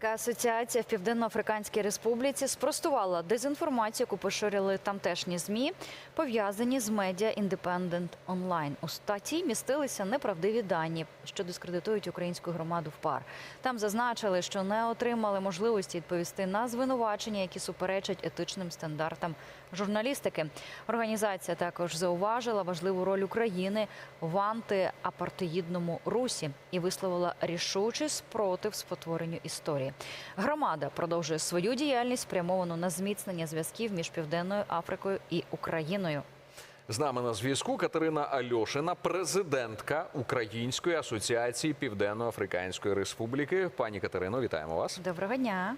Українська асоціація в Південно-Африканській Республіці спростувала дезінформацію, яку поширили тамтешні змі, пов'язані з медіа Independent Online. У статті містилися неправдиві дані, що дискредитують українську громаду в пар. Там зазначили, що не отримали можливості відповісти на звинувачення, які суперечать етичним стандартам журналістики. Організація також зауважила важливу роль України в антиапартеїдному русі і висловила рішучий спротив спотворенню історії. Громада продовжує свою діяльність, спрямовану на зміцнення зв'язків між Південною Африкою і Україною. З нами на зв'язку Катерина Альошина, президентка Української асоціації Південно-Африканської Республіки. Пані Катерино, вітаємо вас. Доброго дня.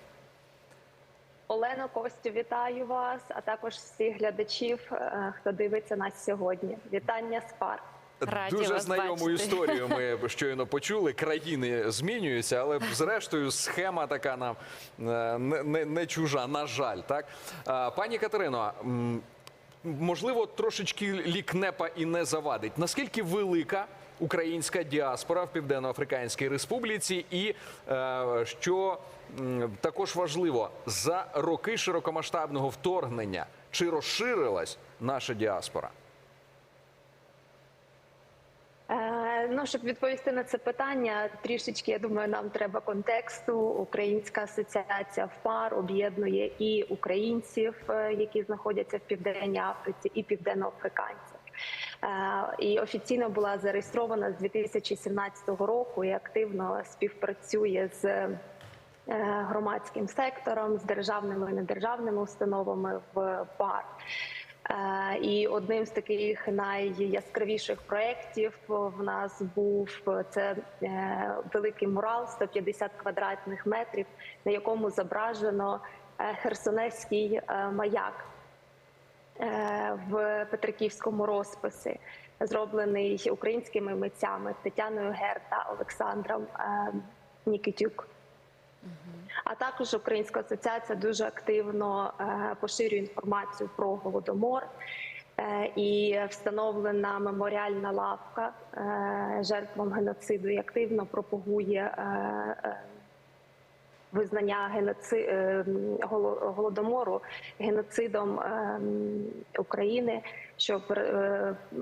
Олено Костю, вітаю вас, а також всіх глядачів, е, хто дивиться нас сьогодні. Вітання з пар. Раді Дуже вас знайому бачити. історію ми щойно почули. Країни змінюються, але зрештою схема така нам е, не, не, не чужа. На жаль, так пані Катерино. Можливо, трошечки лікнепа і не завадить. Наскільки велика українська діаспора в Південно-Африканській Республіці, і е, що також важливо, за роки широкомасштабного вторгнення чи розширилась наша діаспора? Е, Ну, щоб відповісти на це питання, трішечки я думаю, нам треба контексту. Українська асоціація в пар об'єднує і українців, е, які знаходяться в південній Африці, і південноафриканців. Е, І офіційно була зареєстрована з 2017 року і активно співпрацює з е, громадським сектором, з державними і недержавними установами в пар. Е, І одним з таких найяскравіших проєктів в нас був це е, великий мурал 150 квадратних метрів, на якому зображено е, Херсонезький е, маяк в Петриківському розписі, зроблений українськими митцями Тетяною Гер та Олександром Нікітюк. А також Українська асоціація дуже активно е, поширює інформацію про голодомор. Е, І встановлена меморіальна лавка е, жертвам геноциду і активно пропагує визнання геноци... голодомору геноцидом України, щоб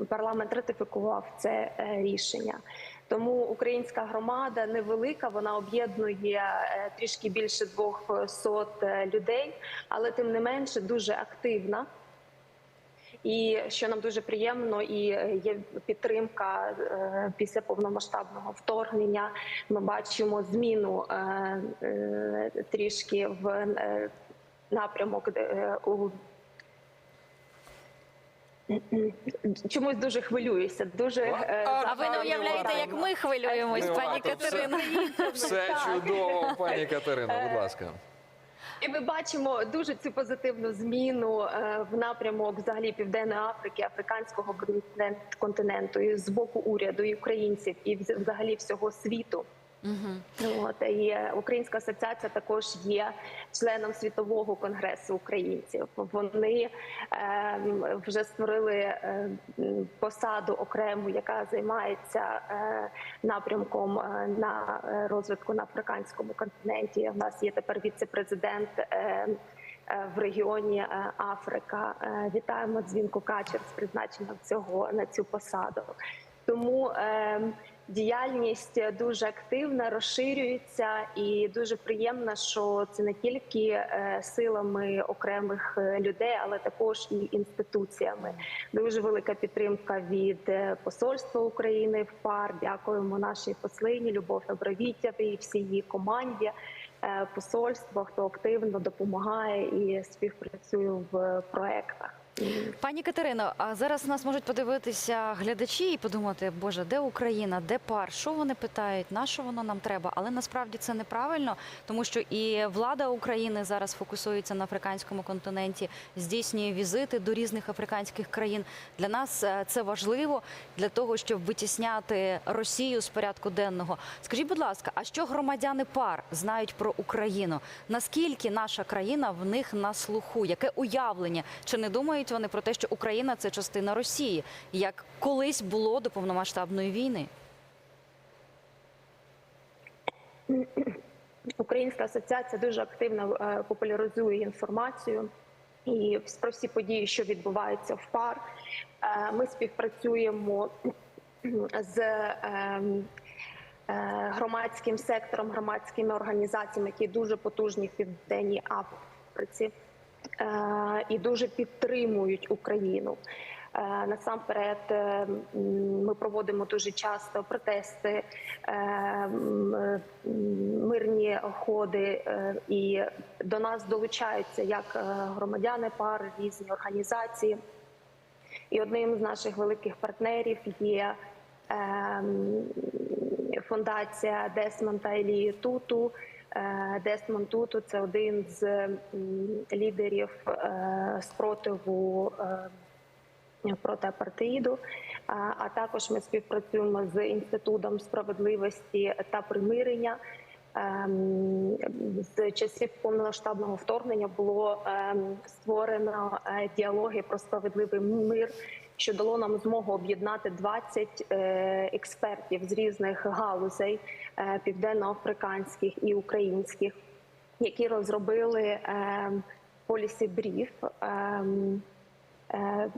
парламент ратифікував це рішення. Тому українська громада невелика, вона об'єднує е, трішки більше 200 людей, але тим не менше дуже активна. І що нам дуже приємно, і є підтримка е, після повномасштабного вторгнення. Ми бачимо зміну е, е, трішки в е, напрямок е, у чомусь дуже хвилююся. Дуже е, А ви не уявляєте, як ми хвилюємось, Ну, пані а то все- Катерина. Все чудово, пані Катерино, будь ласка. І ми бачимо дуже цю позитивну зміну е, в напрямок взагалі Південної Африки, африканського континен- континенту і з боку уряду і українців, і взагалі всього світу. От і е, Українська асоціація також є членом світового конгресу українців. Вони е, вже створили е, посаду окрему, яка займається е, напрямком е, на е, розвитку на африканському континенті. У нас є тепер віце-президент. Е, е, в регіоні е, Африка вітаємо дзвінку Качер з призначенням цього на цю посаду. Тому е, діяльність дуже активна, розширюється, і дуже приємно, що це не тільки е, силами окремих е, людей, але також і інституціями. Дуже велика підтримка від е, посольства України в пар. Дякуємо нашій послині Любов Абровітєвій і всій її команді. Посольства, хто активно допомагає і співпрацює в проектах. Пані Катерино, а зараз нас можуть подивитися глядачі і подумати, боже, де Україна, де пар? Що вони питають? На що воно нам треба? Але насправді це неправильно, тому що і влада України зараз фокусується на африканському континенті, здійснює візити до різних африканських країн. Для нас е, це важливо для того, щоб витісняти Росію з порядку денного. Скажіть, будь ласка, а що громадяни пар знають про Україну? Наскільки наша країна в них на слуху? Яке уявлення? Чи не думають вони про те, що Україна це частина Росії, як колись було до повномасштабної війни? Українська асоціація дуже активно е, популяризує інформацію і про всі події, що відбуваються в пар. Е, Ми співпрацюємо з ем, е, громадським сектором, громадськими організаціями, які дуже потужні в південній Африці і дуже підтримують Україну. Е, Насамперед, е, ми проводимо дуже часто протести, е, е, мирні ходи, е, і до нас долучаються як е, громадяни пар, різні організації. І одним з наших великих партнерів є фундація Десмонта Елії Туту. Е, Десмонд Туту це один з лідерів е, спротиву е, проти апартеїду. А, також ми співпрацюємо з інститутом справедливості та примирення. З часів повномасштабного вторгнення було створено діалоги про справедливий мир, що дало нам змогу об'єднати 20 е, експертів з різних галузей е, південноафриканських і українських, які розробили ем, policy brief, ем, е,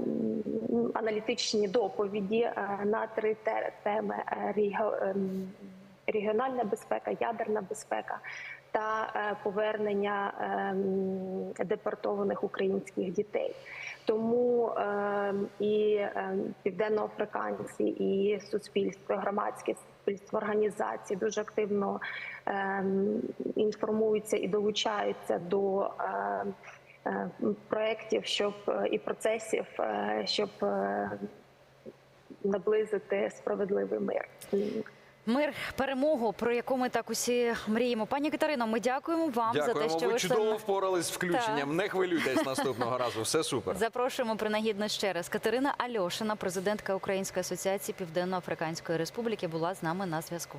аналітичні доповіді е, на три теми е, ем, регіональна безпека, ядерна безпека та е, повернення ем, депортованих українських дітей. Тому ем, і ем, південноафриканці, і суспільство, громадське суспільство, організації дуже активно інформуються і долучаються до проєктів, щоб е, і процесів, е, щоб наблизити справедливий мир. Мир, перемогу, про яку ми так усі мріємо. Пані Катерино, ми дякуємо вам за те, що Ви ви чудово саме- впорались з включенням. Не хвилюйтесь наступного разу. Все супер. Запрошуємо принагідно ще раз. Катерина Альошина, президентка Української асоціації Південно-Африканської Республіки, була з нами на зв'язку.